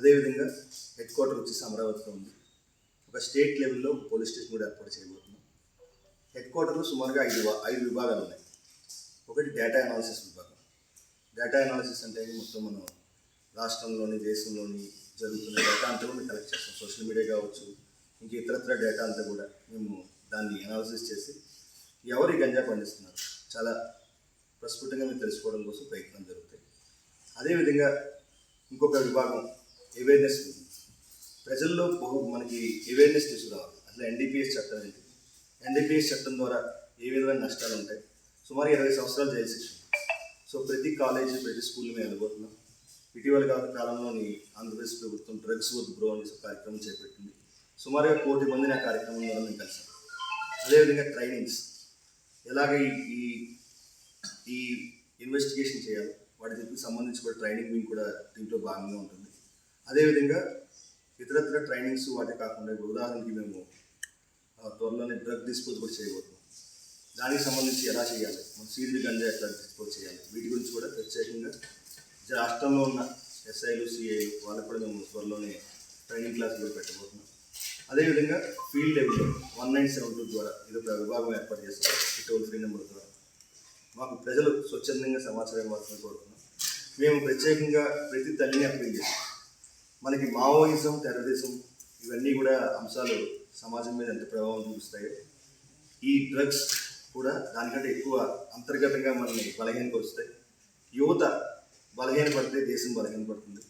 అదేవిధంగా head quarter వచ్చేసి అమరావతిలో ఉంది. ఒక స్టేట్ లెవెల్లో పోలీస్ స్టేషన్ కూడా ఏర్పాటు చేయబోతున్నాం. హెడ్ క్వార్టర్లో సుమారుగా ఐదు విభా- ఐదు విభాగాలు ఉన్నాయి. ఒకటి డేటా అనాలిసిస్ విభాగం. డేటా అనాలిసిస్ అంటే మొత్తం మనం రాష్ట్రంలోని దేశంలోని జరుగుతున్న డేటా అంతా కూడా కలెక్ట్ చేస్తాం. సోషల్ మీడియా కావచ్చు ఇంక ఇతరత్ర డేటా అంతా కూడా మేము దాన్ని అనాలిసిస్ చేసి ఎవరు ఈ గంజా పండిస్తున్నారు? చాలా ప్రస్ఫుటంగా మేము తెలుసుకోవడం కోసం ప్రయత్నం జరుగుతాయి. అదేవిధంగా ఇంకొక విభాగం అవేర్నెస్ ప్రజల్లో బహు మనకి అవేర్నెస్ తీసుకురావాలి. అసలు ఎన్డీపీఎస్ చట్టం ఏంటి ఎన్డీపీఎస్ చట్టం ద్వారా ఏ విధమైన నష్టాలు ఉంటాయి? సుమారు ఇరవై సంవత్సరాలు జైలు శిక్ష. సో ప్రతి కాలేజీ ప్రతి స్కూల్ మేము వెళ్ళబోతున్నాం. ఇటీవల కాలంలోని ఆంధ్రప్రదేశ్ ప్రభుత్వం డ్రగ్స్ వద్దు బ్రో అనే కార్యక్రమం చేపట్టింది. సుమారుగా కోటి మందిని ఆ కార్యక్రమం ద్వారా మేము కలిసాం. అదేవిధంగా ట్రైనింగ్స్. ఎలాగ ఈ ఈ- ఇన్వెస్టిగేషన్ చేయాలి? వాటికి సంబంధించి కూడా ట్రైనింగ్ మీకు కూడా దీంట్లో భాగంగా ఉంటుంది. అదేవిధంగా ఇతరత్ర ట్రైనింగ్స్ వాటి కాకుండా ఉదాహరణకి మేము ఆ, త్వరలోనే డ్రగ్ డిస్పోజ్ కూడా చేయబోతున్నాం. దానికి సంబంధించి ఎలా చేయాలి? మన సీల్డ్ గంజా ఎట్లా డిస్పోజ్ చేయాలి? వీటి గురించి కూడా ప్రత్యేకంగా రాష్ట్రంలో ఉన్న ఎస్ఐలు సిఐలు వాళ్ళకు కూడా మేము త్వరలోనే ట్రైనింగ్ క్లాసులు కూడా పెట్టబోతున్నాం. అదేవిధంగా ఫీల్డ్ లెవెల్లో వన్ నైన్ సెవెన్ టూ ద్వారా ఇది ఒక విభాగం ఏర్పాటు చేస్తాం టోల్ ఫ్రీ నెంబర్ ద్వారా. మాకు ప్రజలు స్వచ్ఛందంగా సమాచారం ఇవ్వాల్సింది కోరుతున్నాం మేము ప్రత్యేకంగా ప్రతి తల్లిని అప్పీల్ చేస్తాం. మనకి మావోయిజం టెర్రరిజం ఇవన్నీ కూడా అంశాలు సమాజం మీద ఎంత ప్రభావం చూపిస్తాయో ఈ డ్రగ్స్ కూడా దానికంటే ఎక్కువ అంతర్గతంగా మనల్ని బలహీనపరుస్తాయి. యువత బలహీనపడితే దేశం బలహీనపడుతుంది.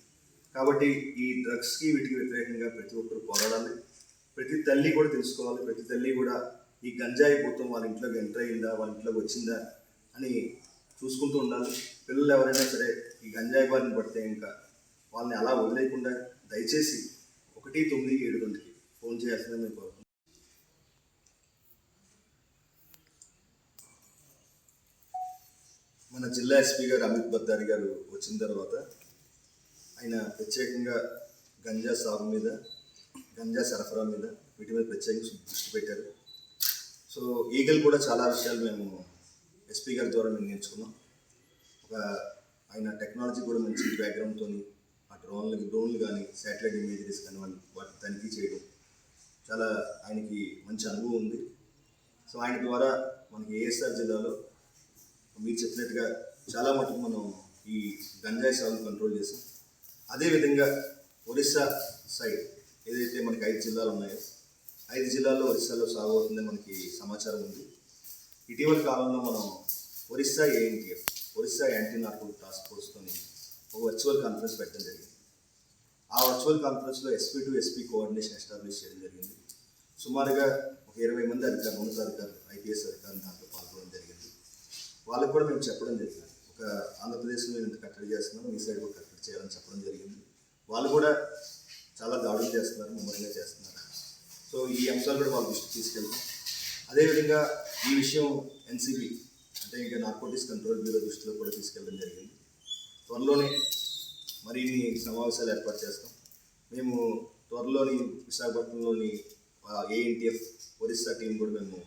కాబట్టి ఈ డ్రగ్స్కి వీటికి వ్యతిరేకంగా ప్రతి ఒక్కరు పోరాడాలి. ప్రతి తల్లి కూడా తెలుసుకోవాలి. ప్రతి తల్లి కూడా ఈ గంజాయి భూతం వాళ్ళ ఇంట్లోకి ఎంటర్ అయిందా వాళ్ళ ఇంట్లోకి వచ్చిందా అని చూసుకుంటూ ఉండాలి. పిల్లలు ఎవరైనా సరే ఈ గంజాయి బారిన పడితే ఇంకా వాళ్ళని అలా వదిలేయకుండా దయచేసి ఒకటి తొమ్మిది ఏడు గంటకి ఫోన్ చేయాల్సిందని నేను కోరుతున్నాను మన జిల్లా ఎస్పీ గారు అమిత్ బద్దారి గారు వచ్చిన తర్వాత ఆయన ప్రత్యేకంగా గంజా సాగు మీద గంజా సరఫరా మీద వీటి మీద ప్రత్యేకంగా దృష్టి పెట్టారు. సో ఈగల్ కూడా చాలా విషయాలు మేము ఎస్పీ గారి ద్వారా మేము నేర్చుకున్నాం. ఒక ఆయన టెక్నాలజీ కూడా మంచి బ్యాక్గ్రౌండ్తో ఆ డ్రోన్లు డ్రోన్లు కానీ శాటిలైట్ ఇమేజరీస్ కానీ వాటి వాటిని తనిఖీ చేయడం చాలా ఆయనకి మంచి అనుభవం ఉంది. సో ఆయన ద్వారా మనకి ఏఎస్ఆర్ జిల్లాలో మీరు చెప్పినట్టుగా చాలా మటుకు మనం ఈ గంజాయి సాగును కంట్రోల్ చేసాం. అదేవిధంగా ఒరిస్సా సైడ్ ఏదైతే మనకి ఐదు జిల్లాలు ఉన్నాయో ఐదు జిల్లాల్లో ఒరిస్సాలో సాగు అవుతుందని మనకి సమాచారం ఉంది. ఇటీవల కాలంలో మనం Orissa ANTF Orissa anti narcotic task ఫోర్స్తోని ఒక వర్చువల్ కాన్ఫరెన్స్ పెట్టడం జరిగింది. ఆ వర్చువల్ కాన్ఫరెన్స్లో SP to SP coordination establish చేయడం జరిగింది. సుమారుగా ఒక ఇరవై మంది అధికారులు ఉన్నతాధికారులు ఐపీఎస్ అధికారులు దాంట్లో పాల్గొనడం జరిగింది. వాళ్ళకు కూడా మేము చెప్పడం జరిగింది. ఒక ఆంధ్రప్రదేశ్లో మేము ఇంత కట్టడి చేస్తున్నాం మీ సైడ్ కూడా కట్టడి చేయాలని చెప్పడం జరిగింది. వాళ్ళు కూడా చాలా దాడులు చేస్తున్నారు ముమ్మరంగా చేస్తున్నారు. సో ఈ అంశాలు కూడా వాళ్ళ దృష్టికి తీసుకెళ్తాం. అదేవిధంగా ఈ విషయం ఎన్సీబీ అంటే ఇంకా నార్కోటిక్స్ కంట్రోల్ బ్యూరో దృష్టిలో కూడా తీసుకెళ్ళడం జరిగింది. త్వరలోనే మరిన్ని సమావేశాలు ఏర్పాటు చేస్తాం. మేము త్వరలోని విశాఖపట్నంలోని ఏఎన్టీఎఫ్ ఒరిస్సా టీం కూడా మేము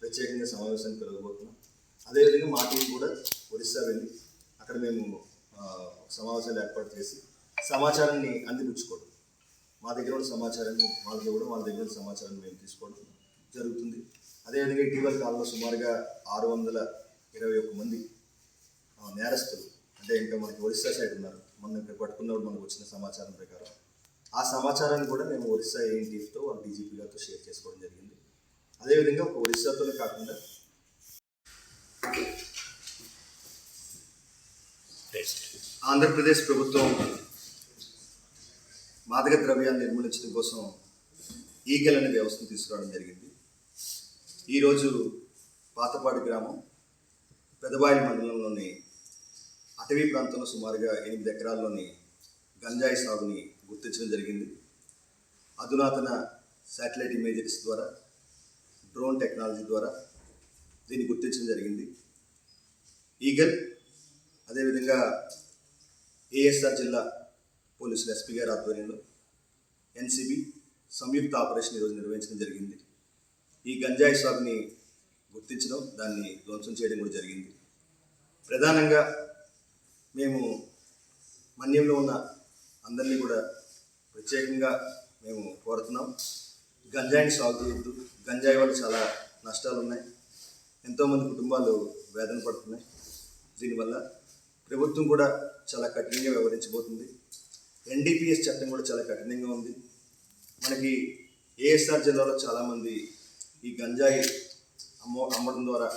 ప్రత్యేకంగా సమావేశానికి పిలవబోతున్నాం అదేవిధంగా మా టీం కూడా ఒరిస్సా వెళ్ళి అక్కడ మేము సమావేశాలు ఏర్పాటు చేసి సమాచారాన్ని అందిపుచ్చుకోవడం. మా దగ్గర ఉన్న సమాచారాన్ని వాళ్ళ దగ్గర వాళ్ళ దగ్గర ఉన్న సమాచారాన్ని మేము తీసుకోవడం జరుగుతుంది. అదేవిధంగా ఇటీవల కాలంలో సుమారుగా ఆరు వందల ఇరవై ఒక్క మంది నేరస్తులు అంటే ఇంకా మనకి ఒరిస్సా సైడ్ ఉన్నారు. మొన్న ఇక్కడ పట్టుకున్నప్పుడు మనకు వచ్చిన సమాచారం ప్రకారం. ఆ సమాచారాన్ని కూడా మేము ఒరిస్సా ఏఎన్టీఎఫ్తో వాళ్ళ డీజీపీ గారితో షేర్ చేసుకోవడం జరిగింది. అదేవిధంగా ఒక ఒరిస్సాతోనే కాకుండా ఆంధ్రప్రదేశ్ ప్రభుత్వం మాదక ద్రవ్యాన్ని నిర్మూలించడం కోసం ఈగల్ అనే వ్యవస్థను తీసుకురావడం జరిగింది. ఈరోజు పాతపాడు గ్రామం పెదబాయి మండలంలోని అటవీ ప్రాంతంలో సుమారుగా ఎనిమిది ఎకరాల్లోని గంజాయి సాగుని గుర్తించడం జరిగింది. అధునాతన శాటిలైట్ ఇమేజెస్ ద్వారా డ్రోన్ టెక్నాలజీ ద్వారా దీన్ని గుర్తించడం జరిగింది. ఈగల్ అదేవిధంగా ఏఎస్ఆర్ జిల్లా పోలీసులు ఎస్పీ గారి ఆధ్వర్యంలో ఎన్సిబి సంయుక్త ఆపరేషన్ ఈరోజు నిర్వహించడం జరిగింది. ఈ గంజాయి సాగుని గుర్తించడం దాన్ని ధ్వంసం చేయడం కూడా జరిగింది. ప్రధానంగా మేము మన్యంలో ఉన్న అందరినీ కూడా ప్రత్యేకంగా మేము కోరుతున్నాం. గంజాయిని సాగు చేయొద్దు. గంజాయి వల్ల చాలా నష్టాలు ఉన్నాయి ఎంతోమంది కుటుంబాలు వేదన పడుతున్నాయి. దీనివల్ల ప్రభుత్వం కూడా చాలా కఠినంగా వ్యవహరించబోతుంది. ఎన్డీపీఎస్ చట్టం కూడా చాలా కఠినంగా ఉంది. మనకి ఏఎస్ఆర్ జిల్లాలో చాలామంది ఈ గంజాయి అమ్మ అమ్మడం ద్వారా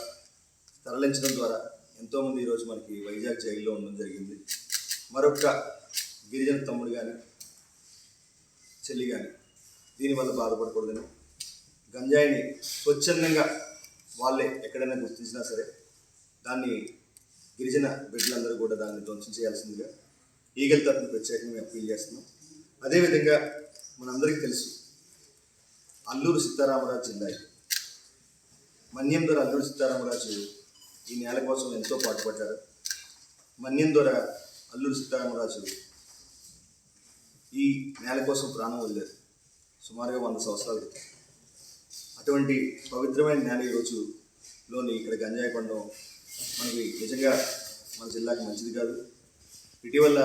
తరలించడం ద్వారా ఎంతోమంది ఈరోజు మనకి వైజాగ్ జైల్లో ఉండడం జరిగింది. మరొక గిరిజన తమ్ముడు కానీ చెల్లి కానీ దీనివల్ల బాధపడకూడదని గంజాయిని స్వచ్ఛందంగా వాళ్ళే ఎక్కడైనా గుర్తించినా సరే దాన్ని గిరిజన బిడ్డలందరూ కూడా దాన్ని ధ్వంసం చేయాల్సిందిగా ఈగల తరఫున ప్రత్యేకంగా మేము అప్పీల్ చేస్తున్నాం. అదేవిధంగా మనందరికీ తెలుసు అల్లూరు సీతారామరాజు జిల్లా మన్యందరూ మన్యం ద్వారా అల్లూరు సీతారామరాజు ఈ నేల కోసం ఎంతో పాటుపడ్డారు. మన్యందొర ద్వారా అల్లూరు సీతారామరాజు ఈ నేల కోసం ప్రాణం వదిలేరు. సుమారుగా వంద సంవత్సరాల క్రితం అటువంటి పవిత్రమైన నేల ఈరోజు లోని ఇక్కడ గంజాయి పండడం మనకి నిజంగా మన జిల్లాకి మంచిది కాదు. ఇటీవల